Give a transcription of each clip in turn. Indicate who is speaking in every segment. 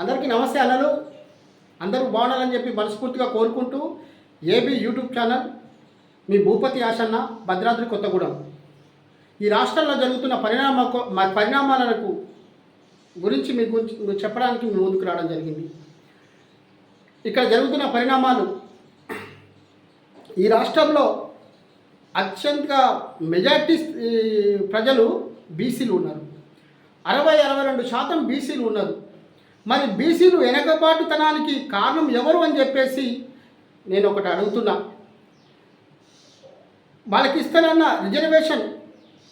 Speaker 1: అందరికీ నమస్తే అన్నలు. అందరూ బాగుండాలని చెప్పి మనస్ఫూర్తిగా కోరుకుంటూ ఏబీ యూట్యూబ్ ఛానల్ మీ భూపతి ఆశన్న భద్రాద్రి కొత్తగూడెం. ఈ రాష్ట్రంలో జరుగుతున్న పరిణామ పరిణామాలకు గురించి మీ గురించి చెప్పడానికి మీ ముందుకు రావడం జరిగింది. ఇక్కడ జరుగుతున్న పరిణామాలు ఈ రాష్ట్రంలో అత్యంత మెజార్టీ ప్రజలు బీసీలు ఉన్నారు. అరవై అరవై రెండు శాతం బీసీలు ఉన్నారు. మరి బీసీలు వెనకబాటుతనానికి కారణం ఎవరు అని చెప్పేసి నేను ఒకటి అడుగుతున్నా. వాళ్ళకి ఇస్తానన్న రిజర్వేషన్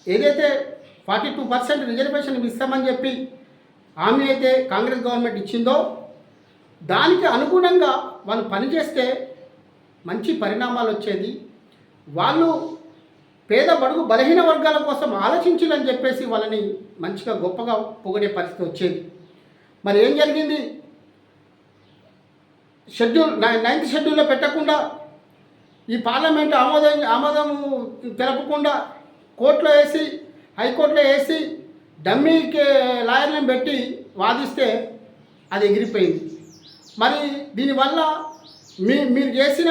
Speaker 1: ఏదైతే ఫార్టీ టూ పర్సెంట్ రిజర్వేషన్ ఇస్తామని చెప్పి హామీ అయితే కాంగ్రెస్ గవర్నమెంట్ ఇచ్చిందో దానికి అనుగుణంగా వాళ్ళు పనిచేస్తే మంచి పరిణామాలు వచ్చేది. వాళ్ళు పేద బడుగు బలహీన వర్గాల కోసం ఆలోచించాలని చెప్పేసి వాళ్ళని మంచిగా గొప్పగా పొగిడే పరిస్థితి వచ్చేది. మరి ఏం జరిగింది? షెడ్యూల్ నైన్త్ షెడ్యూల్లో పెట్టకుండా ఈ పార్లమెంట్ ఆమోదం ఆమోదం తెలపకుండా కోర్టులో వేసి హైకోర్టులో వేసి డమ్మీకి లాయర్లను పెట్టి వాదిస్తే అది ఎగిరిపోయింది. మరి దీనివల్ల మీ మీరు చేసిన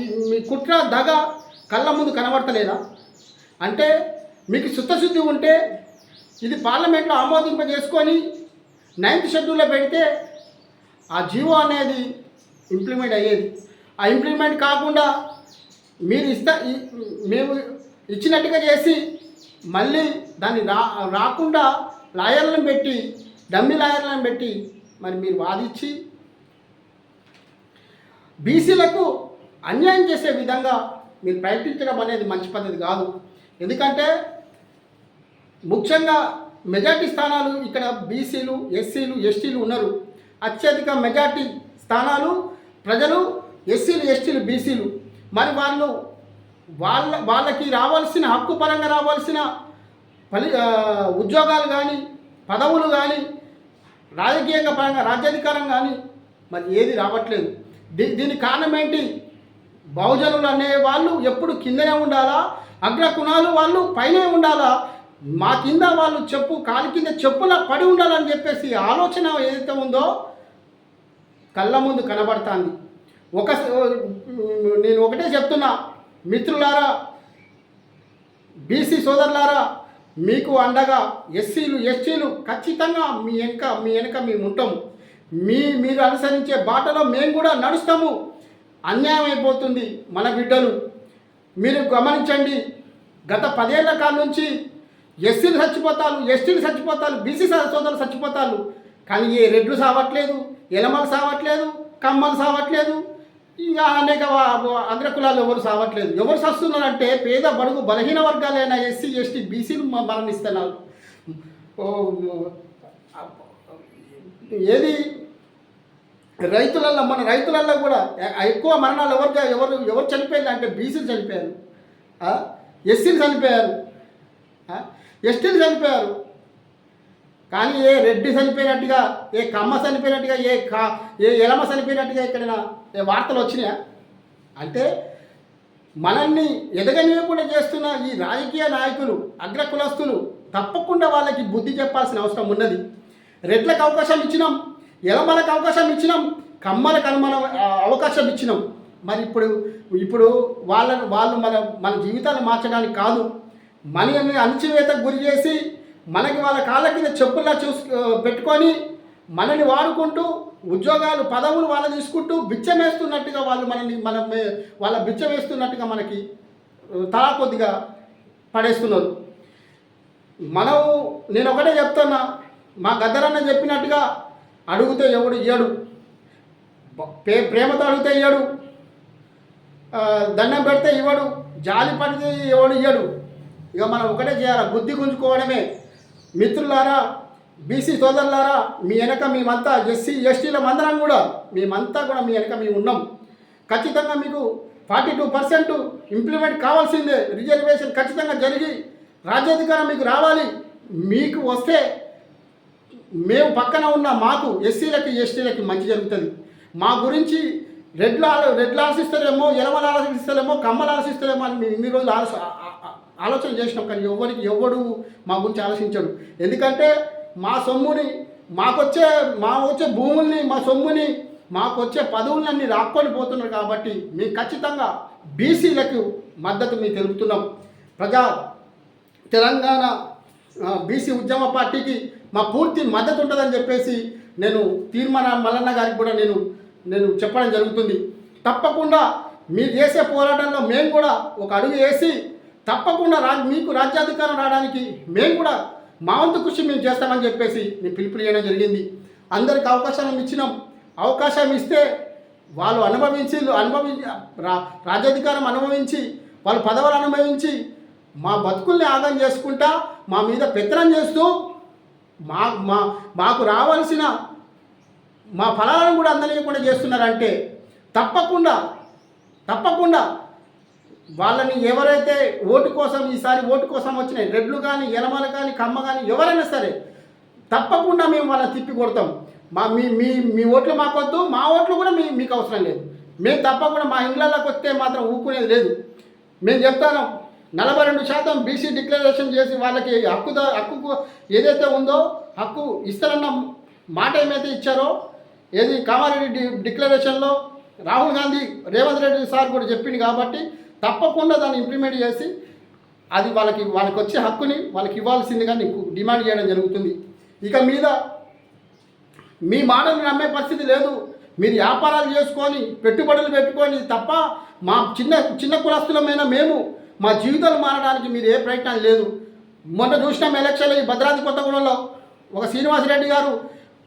Speaker 1: ఈ మీ కుట్ర దగ కళ్ళ ముందు కనబడతలేదా? అంటే మీకు శుద్ధశుద్ధి ఉంటే ఇది పార్లమెంట్లో ఆమోదింపజేసుకొని నైన్త్ షెడ్యూల్లో పెడితే ఆ జీవో అనేది ఇంప్లిమెంట్ అయ్యేది. ఆ ఇంప్లిమెంట్ కాకుండా మీరు ఇస్తా మేము ఇచ్చినట్టుగా చేసి మళ్ళీ దాన్ని రా రాకుండా లాయర్లను పెట్టి డమ్మి లాయర్లను పెట్టి మరి మీరు వాదించి బీసీలకు అన్యాయం చేసే విధంగా మీరు ప్రయత్నించడం అనేది మంచి పద్ధతి కాదు. ఎందుకంటే ముఖ్యంగా మెజార్టీ స్థానాలు ఇక్కడ బీసీలు ఎస్సీలు ఎస్టీలు ఉన్నారు. అత్యధిక మెజార్టీ స్థానాలు ప్రజలు ఎస్సీలు ఎస్టీలు బీసీలు. మరి వాళ్ళు వాళ్ళ వాళ్ళకి రావాల్సిన హక్కు పరంగా రావాల్సిన ఫలి ఉద్యోగాలు కానీ పదవులు కానీ రాజకీయంగా పరంగా రాజ్యాధికారం కానీ మరి ఏది రావట్లేదు. దీ దీనికి కారణం ఏంటి? బహుజనులు అనే వాళ్ళు ఎప్పుడు కిందనే ఉండాలా? అగ్రకుణాలు వాళ్ళు పైనే ఉండాలా? మా కింద వాళ్ళు చెప్పు కాలి కింద చెప్పులా పడి ఉండాలని చెప్పేసి ఆలోచన ఏదైతే ఉందో కళ్ళ ముందు కనబడుతుంది. ఒక నేను ఒకటే చెప్తున్నా మిత్రులారా బీసీ సోదరులారా మీకు అండగా ఎస్సీలు ఎస్టీలు ఖచ్చితంగా మీ వెనక మీ వెనక మేము ఉంటాము. మీ మీరు అనుసరించే బాటలో మేము కూడా నడుస్తాము. అన్యాయం అయిపోతుంది మన బిడ్డలు. మీరు గమనించండి గత పదేళ్ళ కాల నుంచి ఎస్సీలు చచ్చిపోతారు ఎస్టీలు చచ్చిపోతారు బీసీ సోదరులు చచ్చిపోతారు. కానీ ఏ రెడ్లు సావట్లేదు ఎలమలు సావట్లేదు కమ్మలు సావట్లేదు ఇంకా అనేక అగ్ర కులాలు ఎవరు సావట్లేదు. ఎవరు చస్తున్నారంటే పేద బడుగు బలహీన వర్గాలైన ఎస్సీ ఎస్టీ బీసీలు మరణిస్తున్నారు. ఏది? రైతులల్లో మన రైతులల్లో కూడా ఎక్కువ మరణాలు ఎవరు ఎవరు ఎవరు చనిపోయారు అంటే బీసీలు చనిపోయారు. ఎస్సీలు చనిపోయారు. ఎస్టీలు చనిపోయారు. కానీ ఏ రెడ్డి చనిపోయినట్టుగా ఏ కమ్మ చనిపోయినట్టుగా ఏ కా ఏ ఎలమ చనిపోయినట్టుగా ఎక్కడైనా ఏ వార్తలు వచ్చినాయా? అంటే మనల్ని ఎదగనీయకుండా చేస్తున్న ఈ రాజకీయ నాయకులు అగ్రకులస్తులు తప్పకుండా వాళ్ళకి బుద్ధి చెప్పాల్సిన అవసరం ఉన్నది. రెడ్లకు అవకాశం ఇచ్చినాం ఎలమలకు అవకాశం ఇచ్చినాం కమ్మలకు అనుమానం అవకాశం ఇచ్చినాం. మరి ఇప్పుడు ఇప్పుడు వాళ్ళ వాళ్ళు మన మన జీవితాన్ని మార్చడానికి కాదు. మనల్ని అణచివేతకు గురి చేసి మనకి వాళ్ళ కాళ్ళ కింద చెప్పుల్లా చూసు పెట్టుకొని మనల్ని వాడుకుంటూ ఉద్యోగాలు పదవులు వాళ్ళు తీసుకుంటూ బిచ్చమేస్తున్నట్టుగా వాళ్ళు మనల్ని మన వాళ్ళ బిచ్చమేస్తున్నట్టుగా మనకి తలా కొద్దిగా పడేస్తున్నారు. మనం నేను ఒకటే చెప్తున్నా మా గద్దరన్న చెప్పినట్టుగా అడుగుతే ఎవడు ఇయ్యడు. ప్రే ప్రేమతో అడిగితే ఇయ్యడు. దండం పెడితే ఇవ్వడు. జాలి పడితే ఎవడు ఇయ్యడు. ఇక మనం ఒకటే చేయాలి? బుద్ధి గుంజుకోవడమే. మిత్రులారా బీసీ సోదరులారా మీ వెనక మేమంతా ఎస్సీ ఎస్టీల మందరం కూడా. మేమంతా కూడా మీ వెనక మేము ఉన్నాం. ఖచ్చితంగా మీకు ఫార్టీ టూ పర్సెంట్ ఇంప్లిమెంట్ కావాల్సిందే. రిజర్వేషన్ ఖచ్చితంగా జరిగి రాజ్యాధికారం మీకు రావాలి. మీకు వస్తే మేము పక్కన ఉన్న మాకు ఎస్సీలకి ఎస్టీలకి మంచి జరుగుతుంది. మా గురించి రెడ్లు రెడ్లు ఆలోచిస్తారేమో ఎలమలు ఆలోచిస్తారేమో కమ్మలు ఆలోచిస్తారేమో అని మేము ఇన్ని రోజులు ఆలోచ ఆలోచన చేసినాం కానీ ఎవరికి ఎవడు మా గురించి ఆలోచించడు. ఎందుకంటే మా సొమ్ముని మాకొచ్చే మా వచ్చే భూముల్ని మా సొమ్ముని మాకొచ్చే పదవులన్నీ రాక్కొని పోతున్నారు కాబట్టి మేము ఖచ్చితంగా బీసీలకు మద్దతు మేము తెలుపుతున్నాం. ప్రజా తెలంగాణ బీసీ ఉద్యమ పార్టీకి మా పూర్తి మద్దతు ఉంటుందని చెప్పేసి నేను తీర్మాన మల్లన్న గారికి కూడా నేను నేను చెప్పడం జరుగుతుంది. తప్పకుండా మీరు చేసే పోరాటంలో మేము కూడా ఒక అడుగు వేసి తప్పకుండా రా మీకు రాజ్యాధికారం రావడానికి మేము కూడా మా వంతు కృషి మేము చేస్తామని చెప్పేసి మీ పిలుపు చేయడం జరిగింది. అందరికి అవకాశం ఇచ్చినాం. అవకాశం ఇస్తే వాళ్ళు అనుభవించి అనుభవించి రా రాజ్యాధికారం అనుభవించి వాళ్ళు పదవులు అనుభవించి మా బతుకుల్ని ఆగం చేసుకుంటా మా మీద పెత్తనం చేస్తూ మా మా మాకు రావాల్సిన మా ఫలాలను కూడా అందలేకుండా చేస్తున్నారంటే తప్పకుండా తప్పకుండా వాళ్ళని ఎవరైతే ఓటు కోసం ఈసారి ఓటు కోసం వచ్చినాయి రెడ్లు కానీ ఎలమలు కానీ కమ్మ కానీ ఎవరైనా సరే తప్పకుండా మేము వాళ్ళని తిప్పి కొడతాం. మా మీ మీ మీ ఓట్లు మాకొద్దు మా ఓట్లు కూడా మీ మీకు అవసరం లేదు. మేము తప్పకుండా మా ఇండ్లలోకి వస్తే మాత్రం ఊరుకునేది లేదు. మేము చెప్తాను నలభై రెండు శాతం బీసీ డిక్లరేషన్ చేసి వాళ్ళకి హక్కు హక్కు ఏదైతే ఉందో హక్కు ఇస్తారన్న మాట ఏమైతే ఇచ్చారో ఏది కామారెడ్డి డిక్లరేషన్లో రాహుల్ గాంధీ రేవంత్ రెడ్డి సార్ కూడా చెప్పింది కాబట్టి తప్పకుండా దాన్ని ఇంప్లిమెంట్ చేసి అది వాళ్ళకి వాళ్ళకి వచ్చే హక్కుని వాళ్ళకి ఇవ్వాల్సిందిగా నీకు డిమాండ్ చేయడం జరుగుతుంది. ఇక మీద మీ మాటలు నమ్మే పరిస్థితి లేదు. మీరు వ్యాపారాలు చేసుకొని పెట్టుబడులు పెట్టుకొని తప్ప మా చిన్న చిన్న కులస్తులమైన మేము మా జీవితాలు మారడానికి మీరు ఏ ప్రయత్నం లేదు. మొన్న చూసినాం ఎలక్షన్లో ఈ భద్రాద్రి కొత్తగూడెంలో ఒక శ్రీనివాసరెడ్డి గారు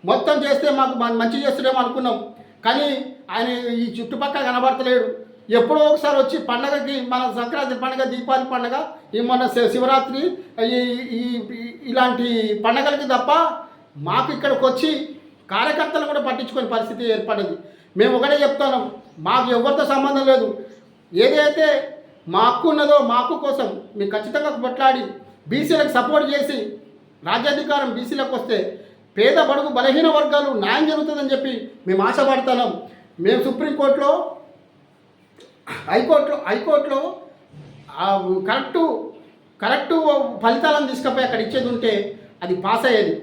Speaker 1: మొత్తం చేస్తే మాకు మంచి చేస్తున్నాం అనుకున్నాం. కానీ ఆయన ఈ చుట్టుపక్కల కనబడతలేడు. ఎప్పుడో ఒకసారి వచ్చి పండగకి మన సంక్రాంతి పండగ దీపావళి పండగ ఈ మన శి- శివరాత్రి ఈ ఇలాంటి పండగలకి తప్ప మాకు ఇక్కడికి వచ్చి కార్యకర్తలు కూడా పట్టించుకునే పరిస్థితి ఏర్పడింది. మేము ఒకటే చెప్తున్నాం మాకు ఎవరితో సంబంధం లేదు. ఏదైతే మా హక్కు ఉన్నదో మా హక్కు కోసం మేము ఖచ్చితంగా కొట్లాడి బీసీలకు సపోర్ట్ చేసి రాజ్యాధికారం బీసీలకు వస్తే పేద బడుగు బలహీన వర్గాలు న్యాయం జరుగుతుందని చెప్పి మేము ఆశపడతాం మేము సుప్రీంకోర్టులో హైకోర్టులో హైకోర్టులో కరెక్టు కరెక్టు ఫలితాలను తీసుకుపోయి అక్కడ ఇచ్చేది ఉంటే అది పాస్ అయ్యేది.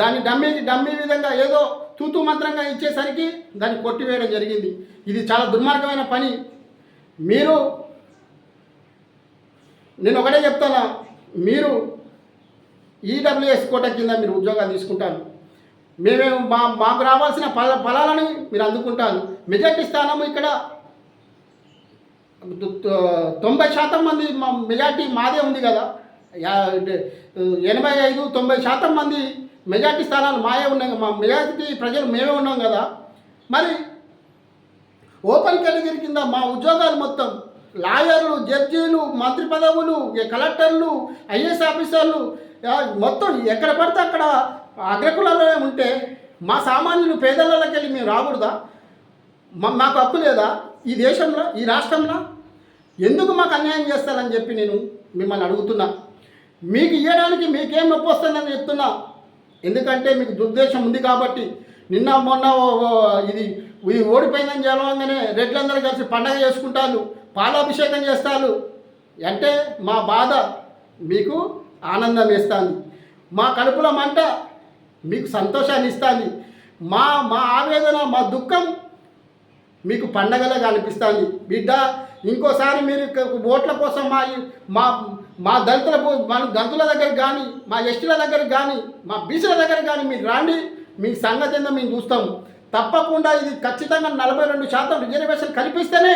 Speaker 1: దాన్ని డమ్మీ డమ్మీ విధంగా ఏదో తూతు మంత్రంగా ఇచ్చేసరికి దాన్ని కొట్టివేయడం జరిగింది. ఇది చాలా దుర్మార్గమైన పని. మీరు నేను ఒకటే చెప్తానా మీరు ఈడబ్ల్యూఎస్ కోట కింద మీరు ఉద్యోగాలు తీసుకుంటారు. మేమేమో మా మాకు రావాల్సిన ఫల ఫలాలని మీరు అందుకుంటారు. మెజార్టీ స్థానం ఇక్కడ తొంభై శాతం మంది మా మెజార్టీ మాదే ఉంది కదా. ఎనభై ఐదు తొంభై శాతం మంది మెజార్టీ స్థానాలు మాయే ఉన్నాయి మా మెజార్టీ ప్రజలు మేమే ఉన్నాం కదా. మరి ఓపెన్ కేటగిరీ కింద మా ఉద్యోగాలు మొత్తం లాయర్లు జడ్జీలు మంత్రి పదవులు కలెక్టర్లు ఐఏఎస్ ఆఫీసర్లు మొత్తం ఎక్కడ పడితే అక్కడ అగ్రకులాలనే ఉంటే మా సామాన్యులు పేదలకి వెళ్ళి మేము రాకూడదా? మాకు హక్కు లేదా? ఈ దేశంలో ఈ రాష్ట్రంలో? ఎందుకు మాకు అన్యాయం చేస్తారని చెప్పి నేను మిమ్మల్ని అడుగుతున్నా. మీకు ఇవ్వడానికి మీకేం నొప్పి వస్తుందని చెప్తున్నా. ఎందుకంటే మీకు దుర్దేశం ఉంది కాబట్టి. నిన్న మొన్న ఇది ఇది ఓడిపోయిందని చెప్పగానే రెడ్లందరూ కలిసి పండగ చేసుకుంటారు. పాలాభిషేకం చేస్తారు. అంటే మా బాధ మీకు ఆనందం ఇస్తుంది మా కడుపుల మంట మీకు సంతోషాన్ని ఇస్తుంది. మా మా ఆవేదన మా దుఃఖం మీకు పండగలాగా అనిపిస్తుంది. బిడ్డ ఇంకోసారి మీరు ఓట్ల కోసం మా మా మా దళితుల మన మా దళితుల దగ్గర కానీ మా ఎస్టీల దగ్గర కానీ మా బీసీల దగ్గర కానీ మీరు రాండి. మీ సంగతి ఏందో మేము చూస్తాము. తప్పకుండా ఇది ఖచ్చితంగా నలభై రెండు శాతం రిజర్వేషన్ కల్పిస్తేనే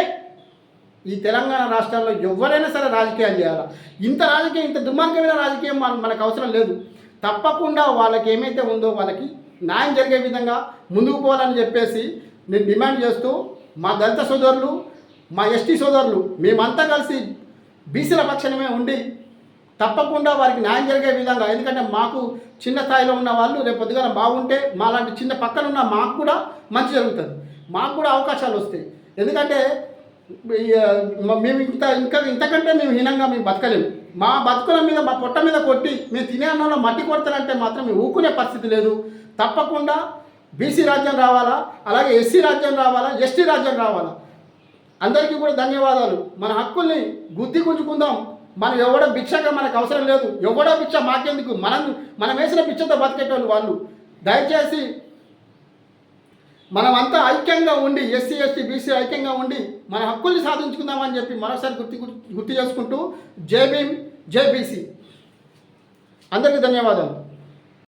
Speaker 1: ఈ తెలంగాణ రాష్ట్రాల్లో ఎవరైనా సరే రాజకీయాలు చేయాలి? ఇంత రాజకీయం ఇంత దుర్మార్గమైన రాజకీయం మనకు అవసరం లేదు. తప్పకుండా వాళ్ళకి ఏమైతే ఉందో వాళ్ళకి న్యాయం జరిగే విధంగా ముందుకు పోవాలని చెప్పేసి నేను డిమాండ్ చేస్తూ మా దళిత సోదరులు మా ఎస్టీ సోదరులు మేమంతా కలిసి బీసీల పక్షమే ఉండి తప్పకుండా వారికి న్యాయం జరిగే విధంగా ఎందుకంటే మాకు చిన్న స్థాయిలో ఉన్న వాళ్ళు రేపు పొద్దుగా బాగుంటే మాలాంటి చిన్న పక్కన ఉన్న మాకు కూడా మంచి జరుగుతుంది. మాకు కూడా అవకాశాలు వస్తాయి. ఎందుకంటే మేము ఇంత ఇంకా ఇంతకంటే మేము హీనంగా మేము బతకలేము. మా బతుకుల మీద మా పొట్ట మీద కొట్టి మేము తినే అన్నంలో మట్టి కొడతారంటే మాత్రం మేము ఊకునే పరిస్థితి లేదు. తప్పకుండా బీసీ రాజ్యం రావాలా? అలాగే ఎస్సీ రాజ్యం రావాలా? ఎస్టీ రాజ్యం రావాలా? అందరికీ కూడా ధన్యవాదాలు. మన హక్కుల్ని గుద్ది గుంజుకుందాం. మనం ఎవడో భిక్షగా మనకు అవసరం లేదు. ఎవడో భిక్ష మాకెందుకు? మనం మనం వేసిన భిక్షతో బతికేటోళ్ళు వాళ్ళు. దయచేసి మనమంతా ఐక్యంగా ఉండి ఎస్సీ ఎస్టీ బీసీ ఐక్యంగా ఉండి మన హక్కుల్ని సాధించుకుందామని చెప్పి మరోసారి గుర్తు గుర్తు చేసుకుంటూ జై భీమ్ జై బీసీ. అందరికీ ధన్యవాదాలు.